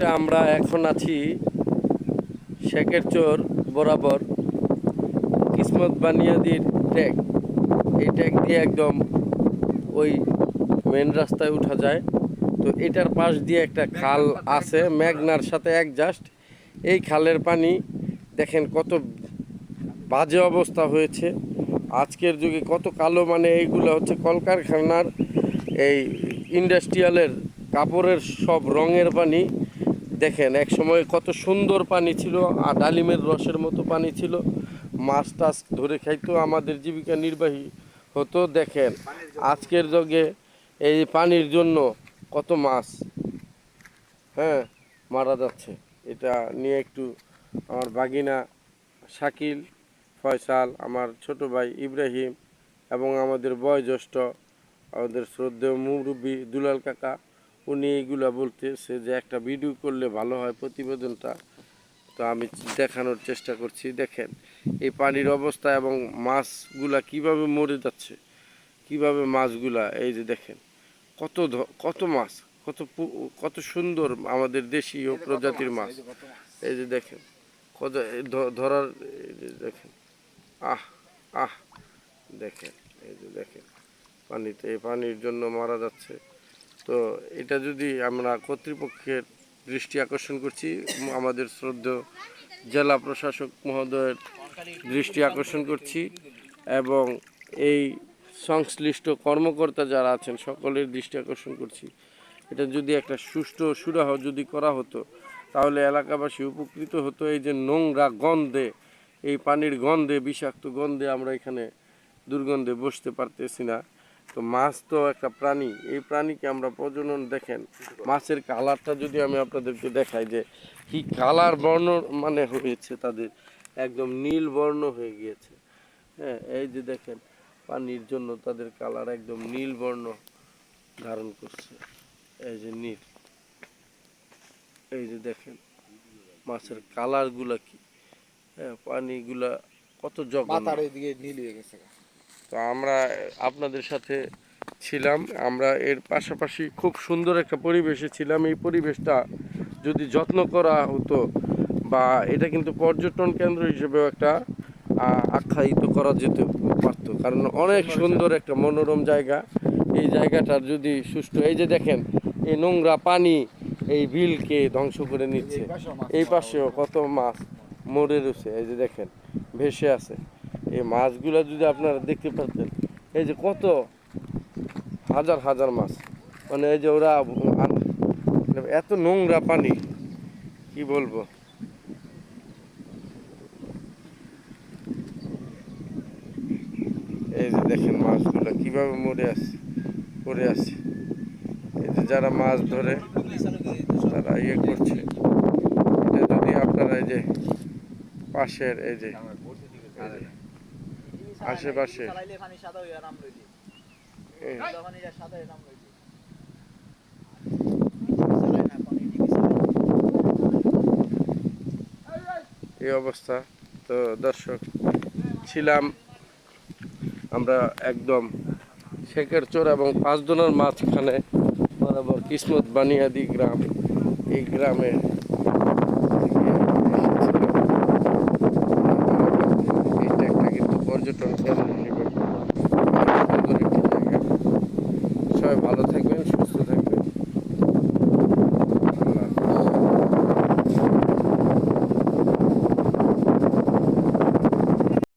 এটা আমরা এখন আছি শেখের চোর বরাবর কিসমত বানিয়াদির ট্যাগ। এই ট্যাগ দিয়ে একদম ওই মেন রাস্তায় উঠা যায়। তো এটার পাশ দিয়ে একটা খাল আছে, মেঘনার সাথে একজাস্ট এই খালের পানি দেখেন কত বাজে অবস্থা হয়েছে। আজকের যুগে কত কালো মানে এইগুলো হচ্ছে কলকারখানার এই ইন্ডাস্ট্রিয়ালের কাপড়ের সব রঙের পানি। দেখেন, এক সময় কত সুন্দর পানি ছিল আর ডালিমের রসের মতো পানি ছিল। মাছ টাছ ধরে খাইতো, আমাদের জীবিকা নির্বাহী হতো। দেখেন, আজকের যুগে এই পানির জন্য কত মাছ হ্যাঁ মারা যাচ্ছে। এটা নিয়ে একটু আমার বাগিনা শাকিল ফয়সাল, আমার ছোট ভাই ইব্রাহিম এবং আমাদের বয়োজ্যেষ্ঠ, আমাদের শ্রদ্ধেয় মুরব্বী দুলাল কাকা উনি এইগুলা বলতেছে যে একটা ভিডিও করলে ভালো হয় প্রতিবেদনটা। তো আমি দেখানোর চেষ্টা করছি দেখেন এই পানির অবস্থা এবং মাছগুলা কীভাবে মরে যাচ্ছে কীভাবে মাছগুলা এই যে দেখেন কত কত মাছ কত কত সুন্দর আমাদের দেশীয় প্রজাতির মাছ এই যে দেখেন কত ধরার এই যে দেখেন আহ আহ দেখেন এই যে দেখেন পানিতে এই পানির জন্য মারা যাচ্ছে। তো এটা যদি আমরা কর্তৃপক্ষের দৃষ্টি আকর্ষণ করছি, আমাদের শ্রদ্ধেয় জেলা প্রশাসক মহোদয়ের দৃষ্টি আকর্ষণ করছি এবং এই সংশ্লিষ্ট কর্মকর্তা যারা আছেন সকলের দৃষ্টি আকর্ষণ করছি। এটা যদি একটা সুষ্ঠু সুরাহ যদি করা হতো, তাহলে এলাকাবাসী উপকৃত হতো। এই যে নোংরা গন্ধে, এই পানির গন্ধে, বিষাক্ত গন্ধে আমরা এখানে দুর্গন্ধে বসতে পারতেছি না। তো মাছ তো একটা প্রাণী। এই প্রাণীকে আমরা প্রজনন দেখেন। মাছের কালারটা যদি আমি আপনাদেরকে দেখাই যে কি কালার বর্ণ মানে হয়েছে তাদের, একদম নীল বর্ণ হয়ে গিয়েছে। হ্যাঁ এই যে দেখেন, পানির জন্য তাদের কালার একদম নীল বর্ণ ধারণ করছে। এই যে নীল। এই যে দেখেন, মাছের কালারগুলা কি? হ্যাঁ পানিগুলা কত জঘন্য। মাথার নীল হয়ে গেছে। তো আমরা আপনাদের সাথে ছিলাম। আমরা এর পাশাপাশি খুব সুন্দর একটা পরিবেশে ছিলাম। এই পরিবেশটা যদি যত্ন করা হতো বা এটা কিন্তু পর্যটন কেন্দ্র হিসেবেও একটা আখ্যায়িত করা যেতে পারতো। কারণ অনেক সুন্দর একটা মনোরম জায়গা। এই জায়গাটার যদি সুষ্ঠু এই যে দেখেন, এই নোংরা পানি এই বিলকে ধ্বংস করে নিচ্ছে। এই পাশেও কত মাছ মরে রয়েছে। এই যে দেখেন, ভেসে আছে। এই মাছগুলো যদি আপনারা দেখতে পারতেন, এই যে কত হাজার হাজার মাছ। মানে এই যে ওরা মানে এত নোংরা পানি, কি বলব? এই যে দেখেন মাছগুলো কীভাবে মরে আছে পড়ে আছে এই যে যারা মাছ ধরে, তারা ইয়ে করছে। এটা যদি আপনারা এই যে পাশের এই যে আশেপাশে। এই। অবস্থা। তো দর্শক ছিলাম আমরা একদম শেখের চোর এবং পাঁচদোনার মাঝখানে বরাবর কিসমত বানিয়াদি গ্রাম। এই গ্রামে ட்வெண்ட்டி செவன்